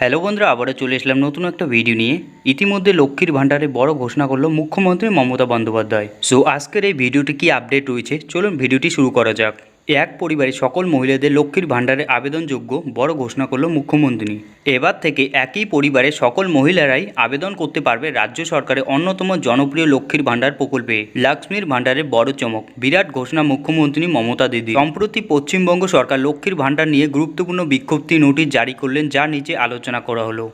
Hello বন্ধুরা, আবারও চলে এসলাম নতুন একটা ভিডিও নিয়ে। ইতিমধ্যে লক্ষ্মীর ভাণ্ডারে বড় ঘোষণা করল মুখ্যমন্ত্রী মমতা বন্দ্যোপাধ্যায়। সো আজকের এই ভিডিওটি কি আপডেট রয়েছে? চলুন ভিডিওটি শুরু করা যাক। এক পরিবারের সকল মহিলাদের লক্ষ্মীর ভাণ্ডারে আবেদনযোগ্য বড় ঘোষণা করল মুখ্যমন্ত্রী। এবার থেকে একই পরিবারের সকল মহিলারাই আবেদন করতে পারবে রাজ্য সরকারের অন্যতম জনপ্রিয় লক্ষ্মীর ভাণ্ডার প্রকল্পে। লক্ষ্মীর ভাণ্ডারের বড় চমক, বিরাট ঘোষণা মুখ্যমন্ত্রী মমতা দিদি। সম্প্রতি পশ্চিমবঙ্গ সরকার লক্ষ্মীর ভাণ্ডার নিয়ে গুরুত্বপূর্ণ বিজ্ঞপ্তি নোটিশ জারি করলেন, যা নিচে আলোচনা করা হলো।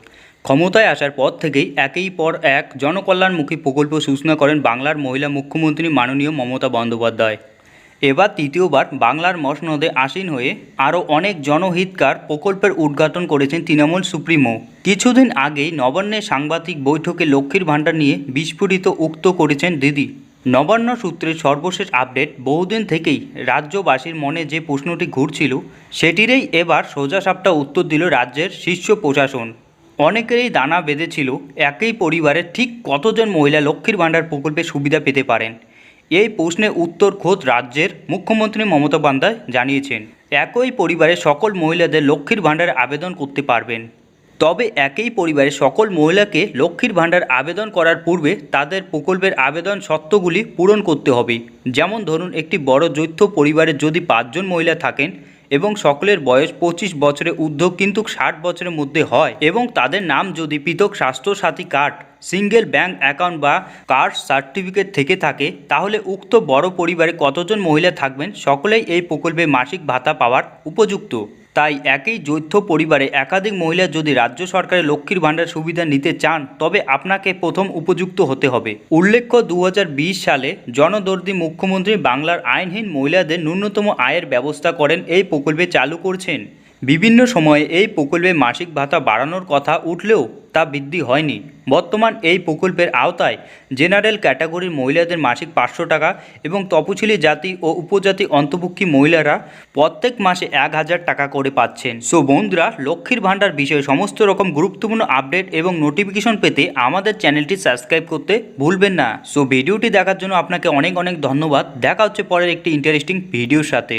ক্ষমতায় আসার পর থেকেই একেই পর এক জনকল্যাণমুখী প্রকল্প সূচনা করেন বাংলার মহিলা মুখ্যমন্ত্রী মাননীয় মমতা বন্দ্যোপাধ্যায়। এবার তৃতীয়বার বাংলার মসনদে আসীন হয়ে আরও অনেক জনহিতকার প্রকল্পের উদ্ঘাটন করেছেন তৃণমূল সুপ্রিমো। কিছুদিন আগেই নবান্নের সাংবাদিক বৈঠকে লক্ষ্মীর ভাণ্ডার নিয়ে বিস্ফোরিত উক্ত করেছেন দিদি। নবান্ন সূত্রের সর্বশেষ আপডেট, বহুদিন থেকেই রাজ্যবাসীর মনে যে প্রশ্নটি ঘুরছিল, সেটিরই এবার সোজাসাপটা উত্তর দিল রাজ্যের শীর্ষ প্রশাসন। অনেকেরই দানা বেঁধেছিল, একই পরিবারের ঠিক কতজন মহিলা লক্ষ্মীর ভাণ্ডার প্রকল্পে সুবিধা পেতে পারেন। এই প্রশ্নের উত্তর খোদ রাজ্যের মুখ্যমন্ত্রী মমতা বন্দ্যায় জানিয়েছেন। একই পরিবারের সকল মহিলাদের লক্ষ্মীর ভাণ্ডারে আবেদন করতে পারবেন। তবে একই পরিবারের সকল মহিলাকে লক্ষ্মীর ভাণ্ডার আবেদন করার পূর্বে তাদের প্রকল্পের আবেদন শর্তগুলি পূরণ করতে হবে। যেমন ধরুন, একটি বড় যৌথ পরিবারে যদি পাঁচজন মহিলা থাকেন এবং সকলের বয়স পঁচিশ বছরে ঊর্ধ্ব কিন্তু ষাট বছরের মধ্যে হয় এবং তাদের নাম যদি পৃথক Swasthyasathi card single bank account বা কার্ড সার্টিফিকেট থেকে থাকে, তাহলে উক্ত বড় পরিবারে কতজন মহিলা থাকবেন? সকলেই এই প্রকল্পে মাসিক ভাতা পাওয়ার উপযুক্ত। তাই একই যৌথ পরিবারে একাধিক মহিলা যদি রাজ্য সরকারের লক্ষ্মীর ভাণ্ডার সুবিধা নিতে চান, তবে আপনাকে প্রথম উপযুক্ত হতে হবে। উল্লেখ্য দু হাজার বিশ সালে জনদর্দি মুখ্যমন্ত্রী বাংলার আইনহীন মহিলাদের ন্যূনতম আয়ের ব্যবস্থা করেন, এই প্রকল্পে চালু করছেন। বিভিন্ন সময়ে এই প্রকল্পে মাসিক ভাতা বাড়ানোর কথা উঠলেও তা বৃদ্ধি হয়নি। বর্তমান এই প্রকল্পের আওতায় জেনারেল ক্যাটাগরির মহিলাদের মাসিক পাঁচশো টাকা এবং তপশিলি জাতি ও উপজাতি অন্তর্ভুক্তি মহিলারা প্রত্যেক মাসে এক হাজার টাকা করে পাচ্ছেন। সো বন্ধুরা, লক্ষ্মীর ভাণ্ডার বিষয়ে সমস্ত রকম গুরুত্বপূর্ণ আপডেট এবং নোটিফিকেশন পেতে আমাদের চ্যানেলটি সাবস্ক্রাইব করতে ভুলবেন না। সো ভিডিওটি দেখার জন্য আপনাকে অনেক অনেক ধন্যবাদ। দেখা হচ্ছে পরের একটি ইন্টারেস্টিং ভিডিওর সাথে।